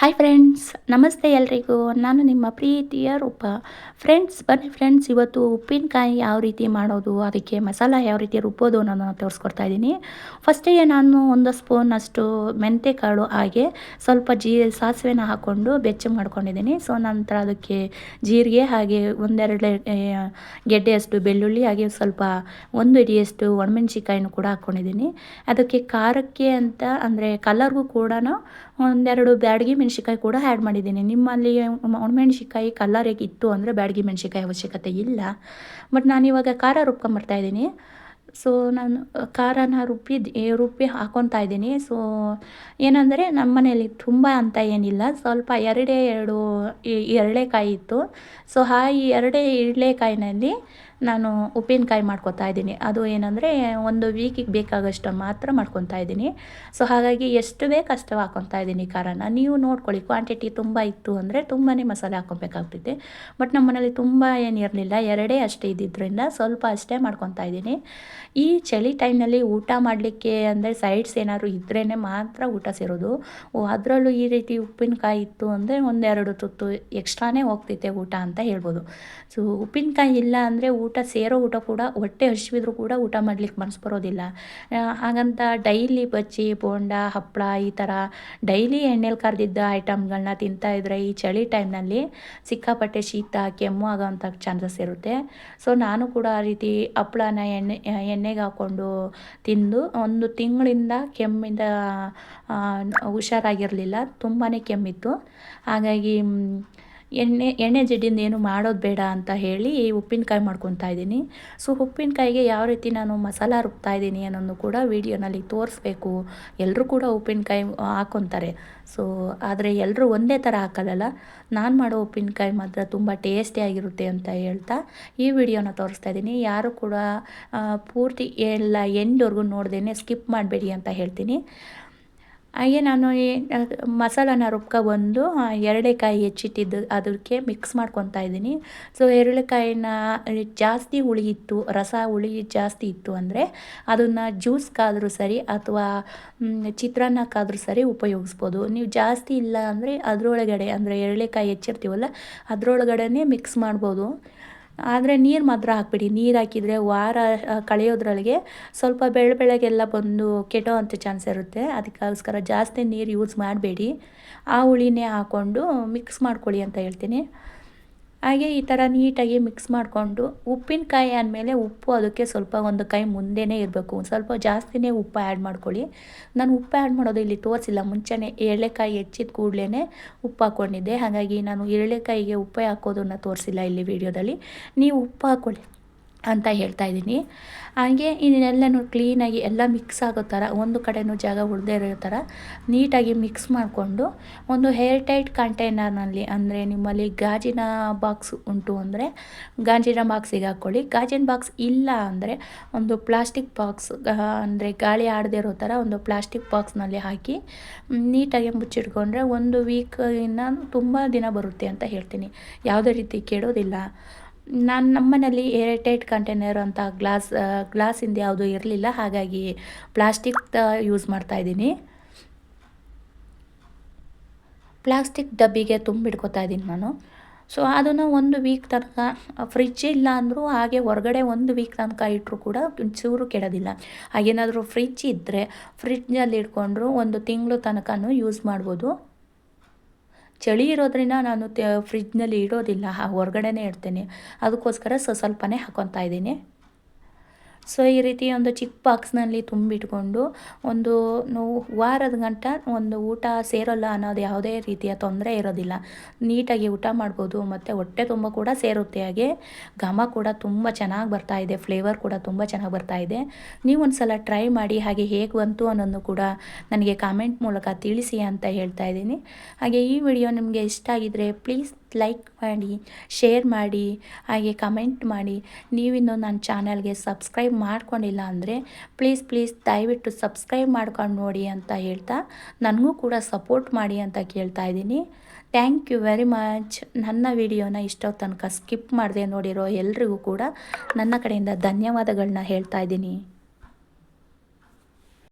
Hi friends ನಮಸ್ತೆ ಎಲ್ರಿಗೂ. ನಾನು ನಿಮ್ಮ ಪ್ರೀತಿಯ ರೂಪ. ಫ್ರೆಂಡ್ಸ್ ಬನ್ನಿ ಫ್ರೆಂಡ್ಸ್ ಇವತ್ತು ಉಪ್ಪಿನಕಾಯಿ ಯಾವ ರೀತಿ ಮಾಡೋದು, ಅದಕ್ಕೆ ಮಸಾಲ ಯಾವ ರೀತಿ ರುಬ್ಬೋದು ನಾನು ತೋರಿಸ್ಕೊಡ್ತಾ ಇದ್ದೀನಿ. ಫಸ್ಟಿಗೆ ನಾನು ಒಂದು ಸ್ಪೂನ್ ಅಷ್ಟು ಮೆಂತೆ ಕಾಳು ಹಾಗೆ ಸ್ವಲ್ಪ ಜೀ, ಸಾಸಿವೆನ ಹಾಕ್ಕೊಂಡು ಬೆಚ್ಚಗೆ ಮಾಡ್ಕೊಂಡಿದ್ದೀನಿ. ಸೊ ನಂತರ ಅದಕ್ಕೆ ಜೀರಿಗೆ ಹಾಗೆ ಒಂದೆರಡು ಗೆಡ್ಡೆಯಷ್ಟು ಬೆಳ್ಳುಳ್ಳಿ ಹಾಗೆ ಸ್ವಲ್ಪ ಒಂದು ಇಡಿಯಷ್ಟು ಒಣಮೆಣ್ಸಿಕಾಯಿನೂ ಕೂಡ ಹಾಕ್ಕೊಂಡಿದ್ದೀನಿ. ಅದಕ್ಕೆ ಖಾರಕ್ಕೆ ಅಂತ ಅಂದರೆ ಕಲರ್ಗೂ ಕೂಡ ಒಂದೆರಡು ಬ್ಯಾಡಗಿ ಮೆಣಸಿಕಾಯಿ ಕೂಡ ಆ್ಯಡ್ ಮಾಡಿದ್ದೀನಿ. ನಿಮ್ಮಲ್ಲಿ ಒಣಮೆಣ್ಸಿಕಾಯಿ ಕಲರ್ ಇತ್ತು ಅಂದರೆ ಬ್ಯಾಡಗಿ ಮೆಣಸಿಕಾಯಿ ಅವಶ್ಯಕತೆ ಇಲ್ಲ. ಬಟ್ ನಾನಿವಾಗ ಖಾರ ರುಬ್ಕೊಂಬರ್ತಾಯಿದ್ದೀನಿ ಸೊ ನಾನು ಖಾರನ ರುಬ್ಬಿ ರುಬ್ಬಿ ಹಾಕೊತಾ ಇದ್ದೀನಿ. ಸೊ ಏನಂದರೆ ನಮ್ಮ ಮನೆಯಲ್ಲಿ ತುಂಬ ಅಂತ ಏನಿಲ್ಲ. ಸ್ವಲ್ಪ ಎರಡೇ, ಎರಡು ಎರಳೆಕಾಯಿ ಇತ್ತು. ಸೊ ಆ ಎರಡೇ, ಎರಳೆಕಾಯಿನಲ್ಲಿ ನಾನು ಉಪ್ಪಿನಕಾಯಿ ಮಾಡ್ಕೊತಾ ಇದ್ದೀನಿ. ಅದು ಏನಂದರೆ ಒಂದು ವೀಕಿಗೆ ಬೇಕಾಗಷ್ಟು ಮಾತ್ರ ಮಾಡ್ಕೊತಾ ಇದ್ದೀನಿ. ಸೊ ಹಾಗಾಗಿ ಎಷ್ಟು ಬೇಕು ಅಷ್ಟು ಹಾಕ್ಕೊತಾ ಇದ್ದೀನಿ ಖಾರನ, ನೀವು ನೋಡ್ಕೊಳ್ಳಿ ಕ್ವಾಂಟಿಟಿ ತುಂಬ ಇತ್ತು ಅಂದರೆ ತುಂಬಾ ಮಸಾಲೆ ಹಾಕ್ಕೊಬೇಕಾಗ್ತೈತೆ ಬಟ್ ನಮ್ಮ ಮನೇಲಿ ತುಂಬ ಏನಿರಲಿಲ್ಲ ಎರಡೇ ಅಷ್ಟೇ ಇದ್ದಿದ್ದರಿಂದ ಸ್ವಲ್ಪ ಅಷ್ಟೇ ಮಾಡ್ಕೊತಾ ಇದ್ದೀನಿ. ಈ ಚಳಿ ಟೈಮ್ನಲ್ಲಿ ಊಟ ಮಾಡಲಿಕ್ಕೆ ಅಂದರೆ ಸೈಡ್ಸ್ ಏನಾದರೂ ಇದ್ರೇ ಮಾತ್ರ ಊಟ ಸೇರೋದು. ಅದರಲ್ಲೂ ಈ ರೀತಿ ಉಪ್ಪಿನಕಾಯಿ ಇತ್ತು ಅಂದರೆ ಒಂದೆರಡು ತುತ್ತು ಎಕ್ಸ್ಟ್ರಾನೇ ಹೋಗ್ತೈತೆ ಊಟ ಅಂತ ಹೇಳ್ಬೋದು. ಸೊ ಉಪ್ಪಿನಕಾಯಿ ಇಲ್ಲ ಅಂದರೆ ಸೇರೋ ಊಟ ಕೂಡ ಹೊಟ್ಟೆ ಹಸಿವಿದ್ರು ಕೂಡ ಊಟ ಮಾಡ್ಲಿಕ್ಕೆ ಮನಸ್ಸು ಬರೋದಿಲ್ಲ. ಹಾಗಂತ ಡೈಲಿ ಬಜ್ಜಿ, ಬೋಂಡ ಹಪ್ಪಳ ಈ ಥರ ಡೈಲಿ ಎಣ್ಣೆಲಿ ಕರೆದಿದ್ದ ಐಟಮ್ಗಳನ್ನ ತಿಂತಾ ಇದ್ರೆ ಈ ಚಳಿ ಟೈಮ್ನಲ್ಲಿ ಸಿಕ್ಕಾಪಟ್ಟೆ ಶೀತ, ಕೆಮ್ಮು ಆಗೋವಂಥ ಚಾನ್ಸಸ್ ಇರುತ್ತೆ. ಸೊ, ನಾನು ಕೂಡ ಆ ರೀತಿ ಹಪ್ಪಳನ ಎಣ್ಣೆ, ಎಣ್ಣೆಗೆ ಹಾಕ್ಕೊಂಡು ತಿಂದು ಒಂದು ತಿಂಗಳಿಂದ ಕೆಮ್ಮಿಂದ ಹುಷಾರಾಗಿರಲಿಲ್ಲ. ತುಂಬಾ ಕೆಮ್ಮಿತ್ತು. ಹಾಗಾಗಿ ಎಣ್ಣೆ ಎಣ್ಣೆ ಜಿಡ್ಡಿಂದ ಏನು ಮಾಡೋದು ಬೇಡ ಅಂತ ಹೇಳಿ ಉಪ್ಪಿನಕಾಯಿ ಮಾಡ್ಕೊತಾ ಇದ್ದೀನಿ. ಸೊ ಉಪ್ಪಿನಕಾಯಿಗೆ ಯಾವ ರೀತಿ ನಾನು ಮಸಾಲ ರುಬ್ತಾ ಇದ್ದೀನಿ ಅನ್ನೋದು ಕೂಡ ವೀಡಿಯೋನಲ್ಲಿ ತೋರಿಸ್ಬೇಕು. ಎಲ್ಲರೂ ಕೂಡ ಉಪ್ಪಿನಕಾಯಿ ಹಾಕ್ಕೊತಾರೆ ಸೊ ಆದರೆ ಎಲ್ಲರೂ ಒಂದೇ ಥರ ಹಾಕಲ್ಲ ನಾನು ಮಾಡೋ ಉಪ್ಪಿನಕಾಯಿ ಮಾತ್ರ ತುಂಬ ಟೇಸ್ಟಿಯಾಗಿರುತ್ತೆ ಅಂತ ಹೇಳ್ತಾ ಈ ವಿಡಿಯೋನ ತೋರಿಸ್ತಾ ಇದ್ದೀನಿ. ಯಾರು ಕೂಡ ಪೂರ್ತಿ ಎಲ್ಲ ಎಂಡ್ವರೆಗೂ ನೋಡ್ದೇ ಸ್ಕಿಪ್ ಮಾಡಬೇಡಿ ಅಂತ ಹೇಳ್ತೀನಿ. ಹಾಗೆ ನಾನು ಮಸಾಲಾನ ರುಬ್ಕೊಬಂದು ಎರಡೇಕಾಯಿ ಹೆಚ್ಚಿಟ್ಟಿದ್ದು ಅದಕ್ಕೆ ಮಿಕ್ಸ್ ಮಾಡ್ಕೊತಾ ಇದ್ದೀನಿ. ಸೊ ಎರಳೆಕಾಯಿನ ಜಾಸ್ತಿ ಹುಳಿ ಇತ್ತು, ರಸ ಹುಳಿ ಜಾಸ್ತಿ ಇತ್ತು ಅಂದರೆ ಅದನ್ನು ಜ್ಯೂಸ್ಗಾದರೂ ಸರಿ ಅಥವಾ ಚಿತ್ರಾನ್ನಕ್ಕಾದರೂ ಸರಿ ಉಪಯೋಗಿಸ್ಬೋದು. ನೀವು ಜಾಸ್ತಿ ಇಲ್ಲ ಅಂದರೆ ಅದರೊಳಗಡೆ ಅಂದರೆ ಎರಳೆಕಾಯಿ ಹೆಚ್ಚಿರ್ತೀವಲ್ಲ ಅದರೊಳಗಡೆ ಮಿಕ್ಸ್ ಮಾಡ್ಬೋದು. ಆದರೆ ನೀರು ಮಾತ್ರ ಹಾಕ್ಬಿಡಿ. ನೀರು ಹಾಕಿದರೆ ವಾರ ಕಳೆಯೋದ್ರೊಳಗೆ ಸ್ವಲ್ಪ ಬೆಳೆ ಬೆಳಗ್ಗೆಲ್ಲ ಬಂದು ಕೆಟ್ಟೋ ಅಂತ ಚಾನ್ಸ್ ಇರುತ್ತೆ. ಅದಕ್ಕೋಸ್ಕರ ಜಾಸ್ತಿ ನೀರು ಯೂಸ್ ಮಾಡಬೇಡಿ. ಆ ಹುಳಿನೇ ಹಾಕ್ಕೊಂಡು ಮಿಕ್ಸ್ ಮಾಡ್ಕೊಳ್ಳಿ ಅಂತ ಹೇಳ್ತೀನಿ. ಹಾಗೆ ಈ ಥರ ನೀಟಾಗಿ ಮಿಕ್ಸ್ ಮಾಡಿಕೊಂಡು ಉಪ್ಪಿನಕಾಯಿ ಆದಮೇಲೆ ಉಪ್ಪು ಅದಕ್ಕೆ ಸ್ವಲ್ಪ ಒಂದು ಕೈ ಮುಂದೆನೇ ಇರಬೇಕು. ಸ್ವಲ್ಪ ಜಾಸ್ತಿನೇ ಉಪ್ಪು ಆ್ಯಡ್ ಮಾಡ್ಕೊಳ್ಳಿ. ನಾನು ಉಪ್ಪು ಆ್ಯಡ್ ಮಾಡೋದು ಇಲ್ಲಿ ತೋರಿಸಿಲ್ಲ. ಮುಂಚೆನೇ ಏಳೆಕಾಯಿ ಹೆಚ್ಚಿದ ಕೂಡಲೇ ಉಪ್ಪು ಹಾಕ್ಕೊಂಡಿದ್ದೆ. ಹಾಗಾಗಿ ನಾನು ಏಳೆಕಾಯಿಗೆ ಉಪ್ಪು ಹಾಕೋದನ್ನು ತೋರಿಸಿಲ್ಲ ಇಲ್ಲಿ ವಿಡಿಯೋದಲ್ಲಿ ನೀವು ಉಪ್ಪು ಹಾಕ್ಕೊಳ್ಳಿ. ಅಂತ ಹೇಳ್ತಾ ಇದ್ದೀನಿ. ಹಾಗೆ ಇದನ್ನೆಲ್ಲನೂ ಕ್ಲೀನಾಗಿ ಎಲ್ಲ ಮಿಕ್ಸ್ ಆಗೋ ಥರ, ಒಂದು ಕಡೆಯೂ ಜಾಗ ಉಳ್ದೇ ಇರೋ ಥರ ನೀಟಾಗಿ ಮಿಕ್ಸ್ ಮಾಡಿಕೊಂಡು ಒಂದು ಹೇರ್ ಟೈಟ್ ಕಂಟೈನರ್ನಲ್ಲಿ ಅಂದರೆ ನಿಮ್ಮಲ್ಲಿ ಗಾಜಿನ ಬಾಕ್ಸ್ ಉಂಟು ಅಂದರೆ ಗಾಜಿನ ಬಾಕ್ಸಿಗೆ ಹಾಕ್ಕೊಳ್ಳಿ. ಗಾಜಿನ ಬಾಕ್ಸ್ ಇಲ್ಲ ಅಂದರೆ ಒಂದು ಪ್ಲಾಸ್ಟಿಕ್ ಬಾಕ್ಸ್ ಅಂದರೆ ಗಾಳಿ ಆಡದೇ ಇರೋ ಥರ ಒಂದು ಪ್ಲಾಸ್ಟಿಕ್ ಬಾಕ್ಸ್ನಲ್ಲಿ ಹಾಕಿ ನೀಟಾಗಿ ಮುಚ್ಚಿಟ್ಕೊಂಡ್ರೆ ಒಂದು ವೀಕಿನ ತುಂಬ ದಿನ ಬರುತ್ತೆ ಅಂತ ಹೇಳ್ತೀನಿ. ಯಾವುದೇ ರೀತಿ ಕೆಡೋದಿಲ್ಲ ನಾನು ನಮ್ಮನೇಲಿ ಏರ್ಟೈಟ್ ಕಂಟೈನರ್ ಅಂತ ಗ್ಲಾಸ್ ಗ್ಲಾಸಿಂದ ಯಾವುದು ಇರಲಿಲ್ಲ. ಹಾಗಾಗಿ ಪ್ಲಾಸ್ಟಿಕ್ ಯೂಸ್ ಮಾಡ್ತಾಯಿದ್ದೀನಿ ಪ್ಲಾಸ್ಟಿಕ್ ಡಬ್ಬಿಗೆ ತುಂಬಿಡ್ಕೊತಾ ಇದ್ದೀನಿ ನಾನು. ಸೊ ಅದನ್ನು ಒಂದು ವೀಕ್ ತನಕ ಫ್ರಿಜ್ ಇಲ್ಲ ಅಂದರೂ ಹಾಗೆ ಹೊರಗಡೆ ಒಂದು ವೀಕ್ ತನಕ ಇಟ್ಟರು ಕೂಡ ಚೂರು ಕೆಡೋದಿಲ್ಲ. ಹಾಗೇನಾದರೂ ಫ್ರಿಜ್ ಇದ್ದರೆ ಫ್ರಿಜ್ಜಲ್ಲಿ ಇಟ್ಕೊಂಡ್ರು ಒಂದು ತಿಂಗಳು ತನಕನೂ ಯೂಸ್ ಮಾಡ್ಬೋದು. ಚಳಿ ಇರೋದ್ರಿಂದ ನಾನು ಫ್ರಿಜ್ನಲ್ಲಿ ಇಡೋದಿಲ್ಲ ಹೊರಗಡೆನೇ ಇಡ್ತೇನೆ. ಅದಕ್ಕೋಸ್ಕರ ಸ್ವಲ್ಪ ಸ್ವಲ್ಪನೇ ಹಾಕೊತಾ ಇದ್ದೀನಿ. ಸೊ ಈ ರೀತಿ ಒಂದು ಚಿಕ್ಕ ಬಾಕ್ಸ್ನಲ್ಲಿ ತುಂಬಿಟ್ಕೊಂಡು ಒಂದು ವಾರದ ಗಂಟ ಒಂದು ಊಟ ಸೇರೋಲ್ಲ ಅನ್ನೋದು ಯಾವುದೇ ರೀತಿಯ ತೊಂದರೆ ಇರೋದಿಲ್ಲ. ನೀಟಾಗಿ ಊಟ ಮಾಡ್ಬೋದು, ಮತ್ತು ಹೊಟ್ಟೆ ತುಂಬ ಕೂಡ ಸೇರುತ್ತೆ ಹಾಗೆ. ಘಮ ಕೂಡ ತುಂಬ ಚೆನ್ನಾಗಿ ಬರ್ತಾ ಇದೆ, ಫ್ಲೇವರ್ ಕೂಡ ತುಂಬ ಚೆನ್ನಾಗಿ ಬರ್ತಾ ಇದೆ. ನೀವು ಒಂದು ಸಲ ಟ್ರೈ ಮಾಡಿ ಹಾಗೆ ಹೇಗೆ ಬಂತು ಅನ್ನೋದು ಕೂಡ ನನಗೆ ಕಾಮೆಂಟ್ ಮೂಲಕ ತಿಳಿಸಿ ಅಂತ ಹೇಳ್ತಾ ಇದ್ದೀನಿ. ಹಾಗೆ ಈ ವಿಡಿಯೋ ನಿಮಗೆ ಇಷ್ಟ ಆಗಿದ್ರೆ ಪ್ಲೀಸ್ ಲೈಕ್ ಮಾಡಿ ಶೇರ್ ಮಾಡಿ, ಹಾಗೆ ಕಮೆಂಟ್ ಮಾಡಿ. ನೀವಿನ್ನು ನನ್ನ ಚಾನಲ್ಗೆ ಸಬ್ಸ್ಕ್ರೈಬ್ ಮಾಡ್ಕೊಂಡಿಲ್ಲ ಅಂದರೆ ಪ್ಲೀಸ್ ಪ್ಲೀಸ್ ದಯವಿಟ್ಟು ಸಬ್ಸ್ಕ್ರೈಬ್ ಮಾಡ್ಕೊಂಡು ನೋಡಿ ಅಂತ ಹೇಳ್ತಾ, ನನಗೂ ಕೂಡ ಸಪೋರ್ಟ್ ಮಾಡಿ ಅಂತ ಕೇಳ್ತಾ ಇದ್ದೀನಿ. ಥ್ಯಾಂಕ್ ಯು ವೆರಿ ಮಚ್ ನನ್ನ ವಿಡಿಯೋನ ಇಷ್ಟೋ ತನಕ ಸ್ಕಿಪ್ ಮಾಡದೆ ನೋಡಿರೋ ಎಲ್ರಿಗೂ ಕೂಡ ನನ್ನ ಕಡೆಯಿಂದ ಧನ್ಯವಾದಗಳನ್ನ ಹೇಳ್ತಾ ಇದ್ದೀನಿ.